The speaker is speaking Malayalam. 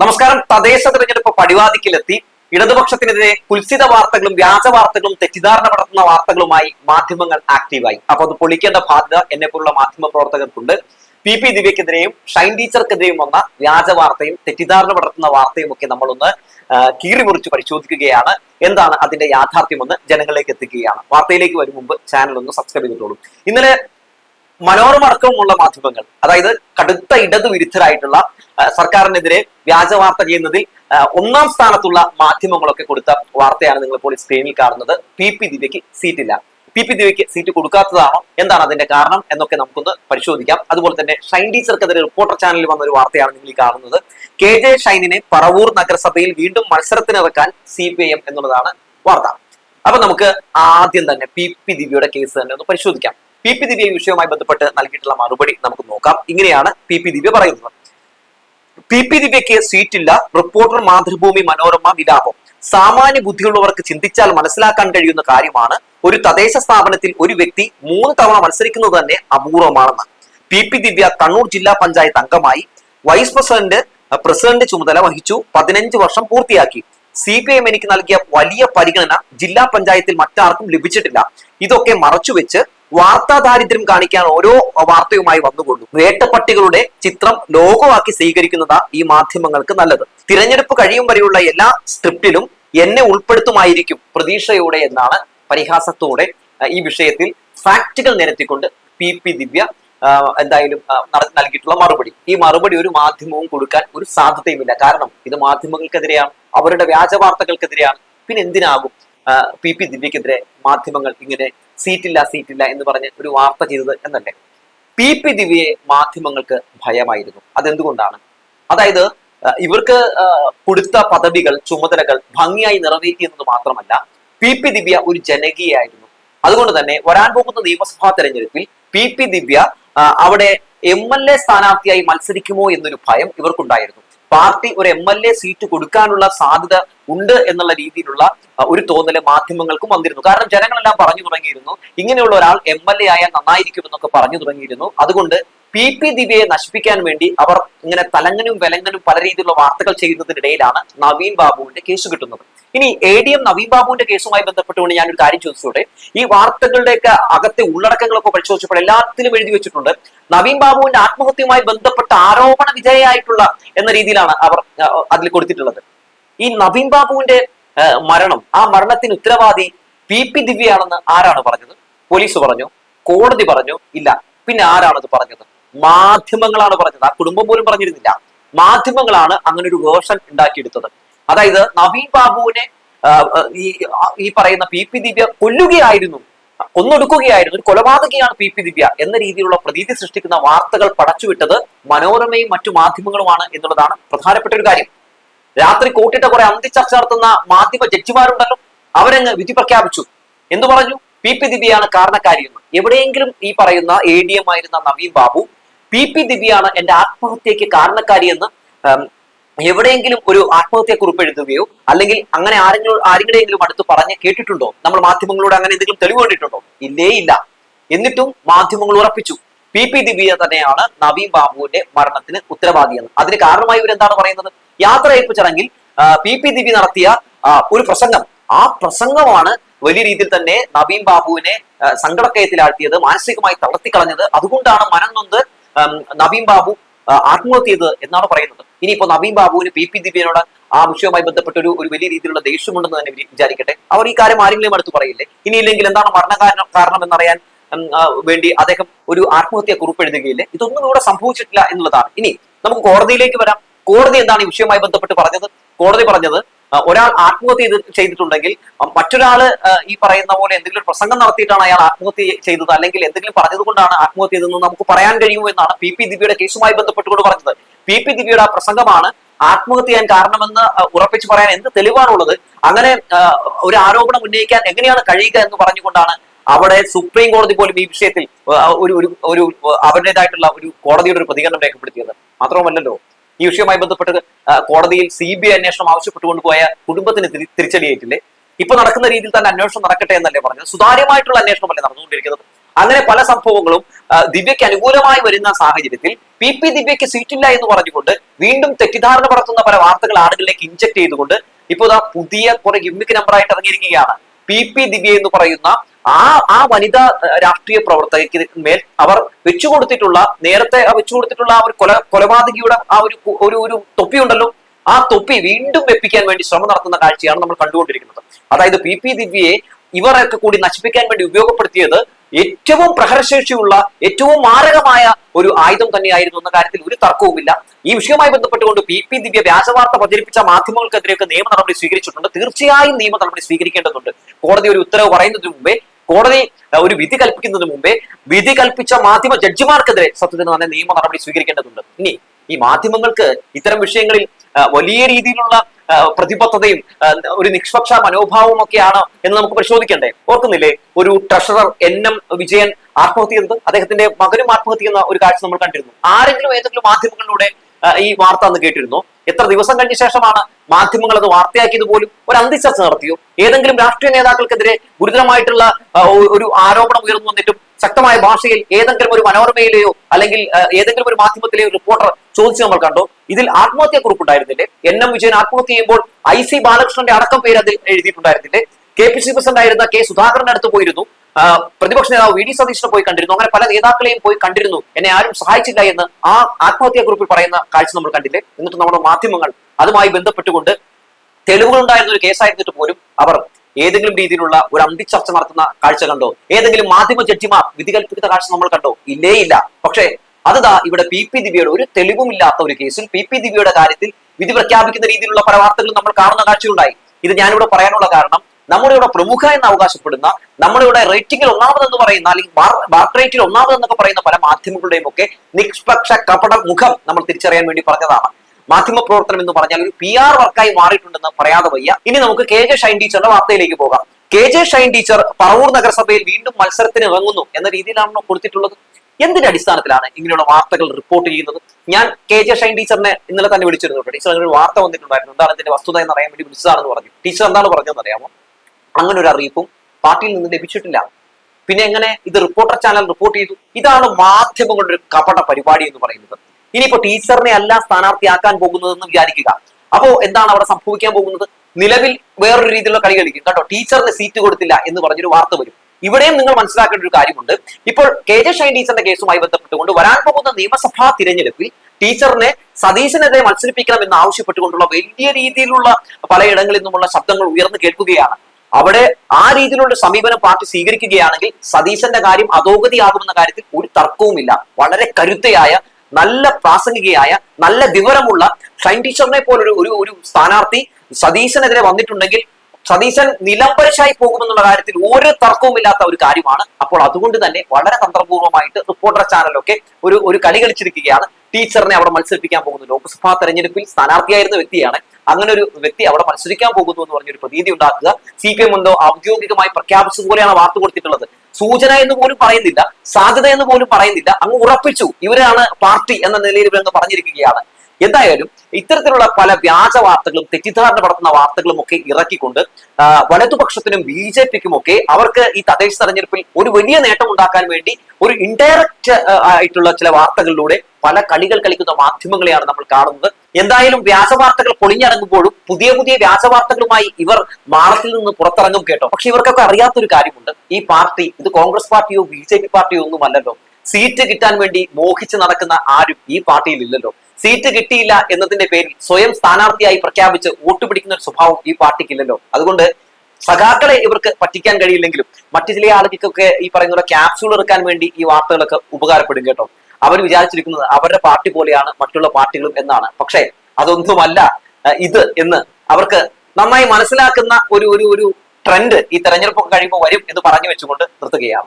നമസ്കാരം. തദ്ദേശ തെരഞ്ഞെടുപ്പ് പടിവാദിക്കിലെത്തി ഇടതുപക്ഷത്തിനെതിരെ കുൽസിത വാർത്തകളും വ്യാജ വാർത്തകളും തെറ്റിദ്ധാരണ പടർത്തുന്ന വാർത്തകളുമായി മാധ്യമങ്ങൾ ആക്റ്റീവായി. അപ്പൊ അത് പൊളിക്കേണ്ട ബാധ്യത എന്നെ പോലുള്ള മാധ്യമ പ്രവർത്തകർക്കുണ്ട്. പി പി ദിവ്യക്കെതിരെയും ഷൈൻ ടീച്ചർക്കെതിരെയും വന്ന വ്യാജ വാർത്തയും തെറ്റിദ്ധാരണ പടർത്തുന്ന വാർത്തയും ഒക്കെ നമ്മളൊന്ന് കീറി മുറിച്ച് പരിശോധിക്കുകയാണ്. എന്താണ് അതിന്റെ യാഥാർത്ഥ്യമെന്ന് ജനങ്ങളിലേക്ക് എത്തിക്കുകയാണ്. വാർത്തയിലേക്ക് വരും മുമ്പ് ചാനൽ ഒന്ന് സബ്സ്ക്രൈബ് ചെയ്തിട്ടുള്ളൂ ഇന്നലെ മനോരമ അടക്കമുള്ള മാധ്യമങ്ങൾ അതായത് കടുത്ത ഇടത് വിരുദ്ധരായിട്ടുള്ള സർക്കാരിനെതിരെ വ്യാജ വാർത്ത ചെയ്യുന്നതിൽ ഒന്നാം സ്ഥാനത്തുള്ള മാധ്യമങ്ങളൊക്കെ കൊടുത്ത വാർത്തയാണ് നിങ്ങൾ ഇപ്പോൾ സ്ക്രീനിൽ കാണുന്നത്. പി പി ദിവ്യക്ക് സീറ്റില്ല. പി പി ദിവ്യക്ക് സീറ്റ് കൊടുക്കാത്തതാണോ? എന്താണ് അതിന്റെ കാരണം? എന്നൊക്കെ നമുക്കൊന്ന് പരിശോധിക്കാം. അതുപോലെ തന്നെ ഷൈൻ ടീച്ചർക്കെതിരെ റിപ്പോർട്ടർ ചാനലിൽ വന്ന ഒരു വാർത്തയാണ് നിങ്ങൾ ഈ കാണുന്നത്. കെ ജെ ഷൈനിനെ പറവൂർ നഗരസഭയിൽ വീണ്ടും മത്സരത്തിനിറക്കാൻ സി പി ഐ എം എന്നുള്ളതാണ് വാർത്ത. അപ്പൊ നമുക്ക് ആദ്യം തന്നെ പി പി ദിവ്യയുടെ കേസ് തന്നെ ഒന്ന് പരിശോധിക്കാം. പി പി ദിവ്യ വിഷയവുമായി ബന്ധപ്പെട്ട് നൽകിയിട്ടുള്ള മറുപടി നമുക്ക് നോക്കാം. ഇങ്ങനെയാണ് പി പി ദിവ്യ പറയുന്നത്. പി പി ദിവ്യക്ക് സീറ്റില്ല റിപ്പോർട്ടർ മാതൃഭൂമി മനോരമ വിലാപം. സാമാന്യ ബുദ്ധിയുള്ളവർക്ക് ചിന്തിച്ചാൽ മനസ്സിലാക്കാൻ കഴിയുന്ന കാര്യമാണ് ഒരു തദ്ദേശ സ്ഥാപനത്തിൽ ഒരു വ്യക്തി മൂന്ന് തവണ മത്സരിക്കുന്നത് തന്നെ അപൂർവമാണെന്ന്. പി പി ദിവ്യ കണ്ണൂർ ജില്ലാ പഞ്ചായത്ത് അംഗമായി വൈസ് പ്രസിഡന്റ് പ്രസിഡന്റ് ചുമതല വഹിച്ചു പതിനഞ്ച് വർഷം പൂർത്തിയാക്കി. സി പി എം എനിക്ക് നൽകിയ വലിയ പരിഗണന ജില്ലാ പഞ്ചായത്തിൽ മറ്റാർക്കും ലഭിച്ചിട്ടില്ല. ഇതൊക്കെ മറച്ചുവെച്ച് വാർത്താ ദാരിദ്ര്യം കാണിക്കാൻ ഓരോ വാർത്തയുമായി വന്നുകൊള്ളു വേട്ടപ്പട്ടികളുടെ ചിത്രം ലോകമാക്കി സ്വീകരിക്കുന്നതാ ഈ മാധ്യമങ്ങൾക്ക് നല്ലത്. തിരഞ്ഞെടുപ്പ് കഴിയും വരെയുള്ള എല്ലാ സ്ക്രിപ്റ്റിലും എന്നെ ഉൾപ്പെടുത്തുമായിരിക്കും പ്രതീക്ഷയോടെ എന്നാണ് പരിഹാസത്തോടെ ഈ വിഷയത്തിൽ ഫാക്റ്റുകൾ നിരത്തിക്കൊണ്ട് പി പി ദിവ്യ എന്തായാലും നൽകിയിട്ടുള്ള മറുപടി. ഈ മറുപടി ഒരു മാധ്യമവും കൊടുക്കാൻ ഒരു സാധ്യതയുമില്ല. കാരണം ഇത് മാധ്യമങ്ങൾക്കെതിരെയാണ് അവരുടെ വ്യാജ വാർത്തകൾക്കെതിരെയാണ് പിന്നെ എന്തിനാകും പി പി ദിവ്യക്കെതിരെ മാധ്യമങ്ങൾ ഇങ്ങനെ സീറ്റില്ല സീറ്റില്ല എന്ന് പറഞ്ഞ് ഒരു വാർത്ത ചെയ്തത് എന്നല്ലേ. പി പി ദിവ്യയെ മാധ്യമങ്ങൾക്ക് ഭയമായിരുന്നു. അതെന്തുകൊണ്ടാണ്? അതായത് ഇവർക്ക് കൊടുത്ത പദവികൾ ചുമതലകൾ ഭംഗിയായി നിറവേറ്റിയെന്നത് മാത്രമല്ല പി പി ദിവ്യ ഒരു ജനകീയായിരുന്നു. അതുകൊണ്ട് തന്നെ വരാൻ പോകുന്ന നിയമസഭാ തെരഞ്ഞെടുപ്പിൽ പി പി ദിവ്യ അവിടെ എം എൽ എ സ്ഥാനാർത്ഥിയായി മത്സരിക്കുമോ എന്നൊരു ഭയം ഇവർക്കുണ്ടായിരുന്നു. പാർട്ടി ഒരു എം എൽ എ സീറ്റ് കൊടുക്കാനുള്ള സാധ്യത ഉണ്ട് എന്നുള്ള രീതിയിലുള്ള ഒരു തോന്നൽ മാധ്യമങ്ങൾക്കും വന്നിരുന്നു. കാരണം ജനങ്ങളെല്ലാം പറഞ്ഞു തുടങ്ങിയിരുന്നു ഇങ്ങനെയുള്ള ഒരാൾ എം എൽ എ ആയാൽ നന്നായിരിക്കുമെന്നൊക്കെ പറഞ്ഞു തുടങ്ങിയിരുന്നു. അതുകൊണ്ട് പി പി ദിവ്യയെ നശിപ്പിക്കാൻ വേണ്ടി അവർ ഇങ്ങനെ തലങ്ങനും വിലങ്ങനും പല രീതിയിലുള്ള വാർത്തകൾ ചെയ്യുന്നതിനിടയിലാണ് നവീൻ ബാബുവിന്റെ കേസ് കിട്ടുന്നത്. ഇനി എ ഡി എം നവീൻ ബാബുവിന്റെ കേസുമായി ബന്ധപ്പെട്ടുകൊണ്ട് ഞാനൊരു കാര്യം ചോദിച്ചോട്ടെ? ഈ വാർത്തകളുടെയൊക്കെ അകത്തെ ഉള്ളടക്കങ്ങളൊക്കെ പരിശോധിച്ചപ്പോൾ എല്ലാത്തിലും എഴുതി വെച്ചിട്ടുണ്ട്. നവീൻ ബാബുവിന്റെ ആത്മഹത്യയുമായി ബന്ധപ്പെട്ട ആരോപണ വിധേയായിട്ടുള്ള എന്ന രീതിയിലാണ് അവർ അതിൽ കൊടുത്തിട്ടുള്ളത്. ഈ നവീൻ ബാബുവിന്റെ മരണം ആ മരണത്തിന് ഉത്തരവാദി പി പി ദിവ്യയാണെന്ന് ആരാണ് പറഞ്ഞത്? പോലീസ് പറഞ്ഞു കോടതി പറഞ്ഞു ഇല്ല. പിന്നെ ആരാണത് പറഞ്ഞത്? മാധ്യമങ്ങളാണ് പറഞ്ഞത്. ആ കുടുംബം പോലും പറഞ്ഞിരുന്നില്ല. മാധ്യമങ്ങളാണ് അങ്ങനെ ഒരു വേർഷൻ ഉണ്ടാക്കിയെടുത്തത്. അതായത് നവീൻ ബാബുവിനെ ഈ ഈ പറയുന്ന പി പി ദിവ്യ കൊല്ലുകയായിരുന്നു. കൊന്നൊടുക്കുകയായിരുന്നു. ഒരു കൊലപാതകയാണ് പി പി ദിവ്യ എന്ന രീതിയിലുള്ള പ്രതീതി സൃഷ്ടിക്കുന്ന വാർത്തകൾ പടച്ചുവിട്ടത് മനോരമയും മറ്റു മാധ്യമങ്ങളുമാണ് എന്നുള്ളതാണ് പ്രധാനപ്പെട്ട ഒരു കാര്യം. രാത്രി കൂട്ടിട്ട കുറെ അന്തിച്ചർച്ച നടത്തുന്ന മാധ്യമ ജഡ്ജിമാരുണ്ടല്ലോ അവരങ്ങ് വിധി പ്രഖ്യാപിച്ചു. എന്ന് പറഞ്ഞു? പി പി ദിവ്യയാണ് കാരണക്കാരി എന്ന് എവിടെയെങ്കിലും ഈ പറയുന്ന എ ഡി എം ആയിരുന്ന നവീൻ ബാബു പി പി ദിവ്യയാണ് എന്റെ ആത്മഹത്യക്ക് കാരണക്കാരി എന്ന് എവിടെയെങ്കിലും ഒരു ആത്മഹത്യ കുറിപ്പ് എഴുതുകയോ അല്ലെങ്കിൽ അങ്ങനെ ആരെങ്കിലും ആരെങ്കിലെങ്കിലും അടുത്ത് പറഞ്ഞ് കേട്ടിട്ടുണ്ടോ? നമ്മൾ മാധ്യമങ്ങളോട് അങ്ങനെ എന്തെങ്കിലും തെളിവ് കണ്ടിട്ടുണ്ടോ? ഇല്ലേ ഇല്ല. എന്നിട്ടും മാധ്യമങ്ങൾ ഉറപ്പിച്ചു. പി പി ദിവ്യ തന്നെയാണ് നവീൻ ബാബുവിന്റെ മരണത്തിന് ഉത്തരവാദിയെന്ന്. അതിന് കാരണമായി ഇവരെന്താണ് പറയുന്നത്? യാത്രയയപ്പ് ചടങ്ങിൽ പി പി ദിവ്യ നടത്തിയ ഒരു പ്രസംഗം. ആ പ്രസംഗമാണ് വലിയ രീതിയിൽ തന്നെ നവീൻ ബാബുവിനെ സങ്കടക്കയത്തിലാഴ്ത്തിയത് മാനസികമായി തളർത്തിക്കളഞ്ഞത്. അതുകൊണ്ടാണ് മനം നൊന്ത് നവീൻ ബാബു ആത്മഹത്യ ചെയ്തത് എന്നാണ് പറയുന്നത്. ഇനിയിപ്പോ നവീൻ ബാബുവിന് പി പി ദിവ്യനോട് ആ വിഷയവുമായി ബന്ധപ്പെട്ട ഒരു ഒരു വലിയ രീതിയിലുള്ള ദേഷ്യമുണ്ടെന്ന് തന്നെ വിചാരിക്കട്ടെ. അവർ ഈ കാര്യം ആരെങ്കിലും അടുത്ത് പറയില്ലേ? ഇനിയില്ലെങ്കിൽ എന്താണ് മരണ കാരണം എന്നറിയാൻ വേണ്ടി അദ്ദേഹം ഒരു ആത്മഹത്യ കുറിപ്പ് എഴുതുകയില്ലേ? ഇതൊന്നും ഇവിടെ സംഭവിച്ചിട്ടില്ല എന്നുള്ളതാണ്. ഇനി നമുക്ക് കോടതിയിലേക്ക് വരാം. കോടതി എന്താണ് ഈ വിഷയവുമായി ബന്ധപ്പെട്ട് പറഞ്ഞത്? കോടതി പറഞ്ഞത് ഒരാൾ ആത്മഹത്യ ചെയ്ത് ചെയ്തിട്ടുണ്ടെങ്കിൽ ആ, മറ്റൊരാൾ ഈ പറയുന്ന പോലെ എന്തെങ്കിലും പ്രസംഗം നടത്തിയിട്ടാണ് അയാൾ ആത്മഹത്യ ചെയ്തത് അല്ലെങ്കിൽ എന്തെങ്കിലും പറഞ്ഞതുകൊണ്ടാണ് ആത്മഹത്യ ചെയ്തതെന്ന് നമുക്ക് പറയാൻ കഴിയുമോ എന്നാണ് പി. പി. ദിവ്യയുടെ കേസുമായി ബന്ധപ്പെട്ടുകൊണ്ട് പറഞ്ഞത്. പി. പി. ദിവ്യയുടെ ആ പ്രസംഗമാണ് ആത്മഹത്യ ചെയ്യാൻ കാരണമെന്ന് ഉറപ്പിച്ചു പറയാൻ എന്ത് തെളിവാണുള്ളത്? അങ്ങനെ ഒരു ആരോപണം ഉന്നയിക്കാൻ എങ്ങനെയാണ് കഴിയുക എന്ന് പറഞ്ഞുകൊണ്ടാണ് അവിടെ സുപ്രീം കോടതി പോലും ഈ വിഷയത്തിൽ ഒരു ഒരു അവരുടേതായിട്ടുള്ള ഒരു കോടതിയുടെ ഒരു പ്രതികരണം രേഖപ്പെടുത്തിയത്. മാത്രവുമല്ലല്ലോ ഈ വിഷയവുമായി ബന്ധപ്പെട്ട് ആ, കോടതിയിൽ സി ബി ഐ അന്വേഷണം ആവശ്യപ്പെട്ടുകൊണ്ട് പോയ കുടുംബത്തിന് തിരിച്ചടിയായിട്ടില്ലേ? ഇപ്പൊ നടക്കുന്ന രീതിയിൽ തന്നെ അന്വേഷണം നടക്കട്ടെ എന്നല്ലേ പറഞ്ഞത്? സുതാര്യമായിട്ടുള്ള അന്വേഷണമല്ലേ നടന്നുകൊണ്ടിരിക്കുന്നത്? അങ്ങനെ പല സംഭവങ്ങളും ആ, ദിവ്യയ്ക്ക് അനുകൂലമായി വരുന്ന സാഹചര്യത്തിൽ പി പി ദിവ്യയ്ക്ക് സീറ്റില്ല എന്ന് പറഞ്ഞുകൊണ്ട് വീണ്ടും തെറ്റിദ്ധാരണ പറത്തുന്ന പല വാർത്തകൾ ആളുകളിലേക്ക് ഇഞ്ചക്ട് ചെയ്തുകൊണ്ട് ഇപ്പോൾ ദാ പുതിയ കുറെ ഗിമ്മിക്ക് നമ്പറായിട്ട് ഇറങ്ങിയിരിക്കുകയാണ്. പി പി ദിവ്യ എന്ന് പറയുന്ന ആ ആ വനിതാ രാഷ്ട്രീയ പ്രവർത്തകയ്ക്ക് മേൽ അവർ വെച്ചുകൊടുത്തിട്ടുള്ള നേരത്തെ വെച്ചു വെച്ചുകൊടുത്തിട്ടുള്ള ആ ഒരു കൊല കൊലപാതകിയുടെ ആ ഒരു ഒരു ഒരു തൊപ്പി ഉണ്ടല്ലോ ആ തൊപ്പി വീണ്ടും വെപ്പിക്കാൻ വേണ്ടി ശ്രമം നടത്തുന്ന കാഴ്ചയാണ് നമ്മൾ കണ്ടുകൊണ്ടിരിക്കുന്നത്. അതായത് പി പി ദിവ്യയെ ഇവരൊക്കെ കൂടി നശിപ്പിക്കാൻ വേണ്ടി ഉപയോഗപ്പെടുത്തിയത് ഏറ്റവും പ്രഹരശേഷിയുള്ള ഏറ്റവും മാരകമായ ഒരു ആയുധം തന്നെയായിരുന്നു എന്ന കാര്യത്തിൽ ഒരു തർക്കവുമില്ല. ഈ വിഷയവുമായി ബന്ധപ്പെട്ടുകൊണ്ട് പി പി ദിവ്യ വ്യാജവാർത്ത പ്രചരിപ്പിച്ച മാധ്യമങ്ങൾക്കെതിരെയൊക്കെ നിയമ നടപടി സ്വീകരിച്ചിട്ടുണ്ട്. തീർച്ചയായും നിയമ നടപടി സ്വീകരിക്കേണ്ടതുണ്ട്. കോടതി ഒരു ഉത്തരവ് പറയുന്നതിന് മുമ്പേ കോടതി ഒരു വിധി കൽപ്പിക്കുന്നതിന് മുമ്പേ വിധി കൽപ്പിച്ച മാധ്യമ ജഡ്ജിമാർക്കെതിരെ സത്യത്തിന് തന്നെ നിയമ നടപടി സ്വീകരിക്കേണ്ടതുണ്ട്. ഇനി ഈ മാധ്യമങ്ങൾക്ക് ഇത്തരം വിഷയങ്ങളിൽ വലിയ രീതിയിലുള്ള പ്രതിബദ്ധതയും ഒരു നിഷ്പക്ഷ മനോഭാവവും ഒക്കെയാണ് എന്ന് നമുക്ക് പരിശോധിക്കണ്ടേ. ഓർക്കുന്നില്ലേ? ഒരു ട്രഷറർ എൻ എം വിജയൻ ആത്മഹത്യ ചെയ്തത് അദ്ദേഹത്തിന്റെ മകനും ആത്മഹത്യ ചെയ്യുന്ന ഒരു കാഴ്ച നമ്മൾ കണ്ടിരുന്നു. ആരെങ്കിലും ഏതെങ്കിലും മാധ്യമങ്ങളിലൂടെ ഈ വാർത്ത അന്ന് കേട്ടിരുന്നു? എത്ര ദിവസം കഴിഞ്ഞ ശേഷമാണ് മാധ്യമങ്ങൾ അത് വാർത്തയാക്കിയത് പോലും ഒരു അന്തിച്ചർച്ച നടത്തിയോ? ഏതെങ്കിലും രാഷ്ട്രീയ നേതാക്കൾക്കെതിരെ ഗുരുതരമായിട്ടുള്ള ഒരു ആരോപണം ഉയർന്നു വന്നിട്ടും ശക്തമായ ഭാഷയിൽ ഏതെങ്കിലും ഒരു മനോരമയിലെയോ അല്ലെങ്കിൽ ഏതെങ്കിലും ഒരു മാധ്യമത്തിലെയോ റിപ്പോർട്ടർ ചോദിച്ചു നമ്മൾ കണ്ടോ. ഇതിൽ ആത്മഹത്യ കുറിപ്പുണ്ടായിരുന്നില്ലേ എൻ എം വിജയൻ ആത്മഹത്യ ചെയ്യുമ്പോൾ ഐ സി ബാലകൃഷ്ണന്റെ അടക്കം പേര് അതിൽ എഴുതിയിട്ടുണ്ടായിരുന്നില്ലേ? കെ പി സി പ്രസിഡന്റ് ആയിരുന്ന കെ സുധാകരന്റെ അടുത്ത് പോയിരുന്നു. പ്രതിപക്ഷ നേതാവ് വി ഡി സതീഷിനെ പോയി കണ്ടിരുന്നു. അങ്ങനെ പല നേതാക്കളെയും പോയി കണ്ടിരുന്നു. എന്നെ ആരും സഹായിച്ചില്ല എന്ന് ആ ആത്മഹത്യാ കുറിപ്പിൽ പറയുന്ന കാഴ്ച നമ്മൾ കണ്ടില്ലേ? എന്നിട്ട് നമ്മുടെ മാധ്യമങ്ങൾ അതുമായി ബന്ധപ്പെട്ടുകൊണ്ട് തെളിവുകൾ ഉണ്ടായിരുന്ന ഒരു കേസായിരുന്നിട്ട് പോലും അവർ ഏതെങ്കിലും രീതിയിലുള്ള ഒരു അന്തിച്ചർച്ച നടത്തുന്ന കാഴ്ച കണ്ടോ? ഏതെങ്കിലും മാധ്യമ ജഡ്ജിമാർ വിധി കൽപ്പിക്കുന്ന കാഴ്ച നമ്മൾ കണ്ടോ? ഇല്ലേ ഇല്ല. പക്ഷേ അതുതാ ഇവിടെ പി പി ദിവ്യയുടെ ഒരു തെളിവുമില്ലാത്ത ഒരു കേസിൽ പി പി ദിവ്യയുടെ കാര്യത്തിൽ വിധി പ്രഖ്യാപിക്കുന്ന രീതിയിലുള്ള പല വാർത്തകളും നമ്മൾ കാണുന്ന കാഴ്ചയുണ്ടായി ഇത് ഞാനിവിടെ പറയാനുള്ള കാരണം നമ്മുടെ ഇവിടെ പ്രമുഖ എന്ന് അവകാശപ്പെടുന്ന നമ്മുടെ ഇവിടെ റേറ്റിംഗിൽ ഒന്നാമതെന്ന് പറയുന്ന അല്ലെങ്കിൽ ബാർക്ക് റേറ്റിൽ ഒന്നാമതെന്നൊക്കെ പറയുന്ന പല മാധ്യമങ്ങളുടെയും ഒക്കെ നിഷ്പക്ഷ കപട മുഖം നമ്മൾ തിരിച്ചറിയാൻ വേണ്ടി പറഞ്ഞതാണ്. മാധ്യമ പ്രവർത്തനം എന്ന് പറഞ്ഞാൽ ഒരു പി ആർ വർക്കായി മാറിയിട്ടുണ്ടെന്ന് പറയാതെ വയ്യ. ഇനി നമുക്ക് കെ ജെ ഷൈൻ ടീച്ചറിന്റെ വാർത്തയിലേക്ക് പോകാം. K J Shine teacher Paravur നഗരസഭയിൽ വീണ്ടും മത്സരത്തിന് ഇറങ്ങുന്നു എന്ന രീതിയിലാണോ കൊടുത്തിട്ടുള്ളത്. എന്തിന്റെ അടിസ്ഥാനത്തിലാണ് ഇങ്ങനെയുള്ള വാർത്തകൾ റിപ്പോർട്ട് ചെയ്യുന്നത്? ഞാൻ കെ ജെ ഷൈൻ ടീച്ചറിനെ ഇന്നലെ തന്നെ വിളിച്ചിരുന്നു ടീച്ചർ അങ്ങനെ ഒരു വാർത്ത വന്നിട്ടുണ്ടായിരുന്നു. എന്താണ് ഇതിന്റെ വസ്തുത എന്ന് അറിയാൻ വേണ്ടി വിളിച്ചതാണെന്ന് പറഞ്ഞു. ടീച്ചർ എന്താണ് പറഞ്ഞതെന്ന് അറിയാമോ? അങ്ങനെ ഒരു അറിയിപ്പും പാർട്ടിയിൽ നിന്ന് ലഭിച്ചിട്ടില്ല. പിന്നെ എങ്ങനെ ഇത് റിപ്പോർട്ടർ ചാനൽ റിപ്പോർട്ട് ചെയ്തു? ഇതാണ് മാധ്യമങ്ങളുടെ ഒരു കപട പരിപാടി എന്ന് പറയുന്നത്. ഇനിയിപ്പോ ടീച്ചറിനെ അല്ല സ്ഥാനാർത്ഥിയാക്കാൻ പോകുന്നതെന്ന് വിചാരിക്കുക. അപ്പോ എന്താണ് അവിടെ സംഭവിക്കാൻ പോകുന്നത്? നിലവിൽ വേറൊരു രീതിയിലുള്ള കളി കളിക്കും. കേട്ടോ ടീച്ചറിന് സീറ്റ് കൊടുത്തില്ല എന്ന് പറഞ്ഞൊരു വാർത്ത വരും. ഇവിടെയും നിങ്ങൾ മനസ്സിലാക്കേണ്ട ഒരു കാര്യമുണ്ട്. ഇപ്പോൾ കെ ജെ ഷൈൻ ടീച്ചറിന്റെ കേസുമായി ബന്ധപ്പെട്ടുകൊണ്ട് വരാൻ പോകുന്ന നിയമസഭാ തിരഞ്ഞെടുപ്പിൽ ടീച്ചറിനെ സതീശനെതിരെ മത്സരിപ്പിക്കണം എന്ന് ആവശ്യപ്പെട്ടുകൊണ്ടുള്ള വലിയ രീതിയിലുള്ള പലയിടങ്ങളിൽ നിന്നുമുള്ള ശബ്ദങ്ങൾ ഉയർന്നു കേൾക്കുകയാണ്. അവിടെ ആ രീതിയിലുള്ള സമീപനം പാർട്ടി സ്വീകരിക്കുകയാണെങ്കിൽ സതീശന്റെ കാര്യം അധോഗതിയാകുമെന്ന കാര്യത്തിൽ ഒരു തർക്കവുമില്ല. വളരെ കരുത്തയായ നല്ല പ്രാസംഗികയായ നല്ല വിവരമുള്ള ഷൈൻ ടീച്ചറിനെ പോലൊരു ഒരു ഒരു സ്ഥാനാർത്ഥി സതീശനെതിരെ വന്നിട്ടുണ്ടെങ്കിൽ സതീശൻ നിലംപരിശായി പോകുമെന്നുള്ള കാര്യത്തിൽ ഒരു തർക്കവുമില്ലാത്ത ഒരു കാര്യമാണ്. അപ്പോൾ അതുകൊണ്ട് തന്നെ വളരെ തന്ത്രപൂർവമായിട്ട് റിപ്പോർട്ടർ ചാനലൊക്കെ ഒരു ഒരു കളി കളിച്ചിരിക്കുകയാണ്. ടീച്ചറിനെ അവിടെ മത്സരിപ്പിക്കാൻ പോകുന്നു ലോക്സഭാ തെരഞ്ഞെടുപ്പിൽ സ്ഥാനാർത്ഥിയായിരുന്ന വ്യക്തിയാണ്. അങ്ങനെ ഒരു വ്യക്തി അവിടെ മത്സരിക്കാൻ പോകുന്നു എന്ന് പറഞ്ഞൊരു പ്രതീതി ഉണ്ടാക്കുക. സി പി എം എന്തോ ഔദ്യോഗികമായി പ്രഖ്യാപിച്ചതുപോലെയാണ് വാർത്ത കൊടുത്തിട്ടുള്ളത്. സൂചന എന്ന് പോലും പറയുന്നില്ല സാധ്യത എന്ന് പോലും പറയുന്നില്ല. അങ്ങ് ഉറപ്പിച്ചു ഇവരാണ് പാർട്ടി എന്ന നിലയിൽ ഇവരങ്ങ് പറഞ്ഞിരിക്കുകയാണ്. എന്തായാലും ഇത്തരത്തിലുള്ള പല വ്യാജ വാർത്തകളും തെറ്റിദ്ധാരണ പടത്തുന്ന വാർത്തകളും ഒക്കെ ഇറക്കിക്കൊണ്ട് വലതുപക്ഷത്തിനും ബി ജെ പിക്കും ഒക്കെ അവർക്ക് ഈ തദ്ദേശ തെരഞ്ഞെടുപ്പിൽ ഒരു വലിയ നേട്ടം ഉണ്ടാക്കാൻ വേണ്ടി ഒരു ഇൻഡയറക്റ്റ് ആയിട്ടുള്ള ചില വാർത്തകളിലൂടെ പല കളികൾ കളിക്കുന്ന മാധ്യമങ്ങളെയാണ് നമ്മൾ കാണുന്നത്. എന്തായാലും വ്യാസവാർത്തകൾ പൊളിഞ്ഞിറങ്ങുമ്പോഴും പുതിയ പുതിയ വ്യാസവാർത്തകളുമായി ഇവർ മാളത്തിൽ നിന്ന് പുറത്തിറങ്ങും കേട്ടോ. പക്ഷെ ഇവർക്കൊക്കെ അറിയാത്തൊരു കാര്യമുണ്ട്. ഈ പാർട്ടി ഇത് കോൺഗ്രസ് പാർട്ടിയോ ബി ജെ പി പാർട്ടിയോ ഒന്നുമല്ലല്ലോ സീറ്റ് കിട്ടാൻ വേണ്ടി മോഹിച്ച് നടക്കുന്ന ആരും ഈ പാർട്ടിയിൽ ഇല്ലല്ലോ. സീറ്റ് കിട്ടിയില്ല എന്നതിന്റെ പേരിൽ സ്വയം സ്ഥാനാർത്ഥിയായി പ്രഖ്യാപിച്ച് വോട്ട് പിടിക്കുന്ന ഒരു സ്വഭാവം ഈ പാർട്ടിക്കില്ലല്ലോ. അതുകൊണ്ട് സഖാക്കളെ ഇവർക്ക് പറ്റിക്കാൻ കഴിയില്ലെങ്കിലും മറ്റു ചില ആളുകൾക്കൊക്കെ ഈ പറയുന്ന ക്യാപ്സ്യൂൾ ഇറക്കാൻ വേണ്ടി ഈ വാർത്തകളൊക്കെ ഉപകാരപ്പെടും കേട്ടോ. അവർ വിചാരിച്ചിരിക്കുന്നത് അവരുടെ പാർട്ടി പോലെയാണ് മറ്റുള്ള പാർട്ടികളും എന്നാണ്. പക്ഷേ അതൊന്നുമല്ല ഇത് എന്ന് അവർക്ക് നന്നായി മനസ്സിലാക്കുന്ന ഒരു ഒരു ഒരു ട്രെൻഡ് ഈ തെരഞ്ഞെടുപ്പ് കഴിയുമ്പോൾ വരും എന്ന് പറഞ്ഞു വെച്ചുകൊണ്ട് നിർത്തുകയാണ്.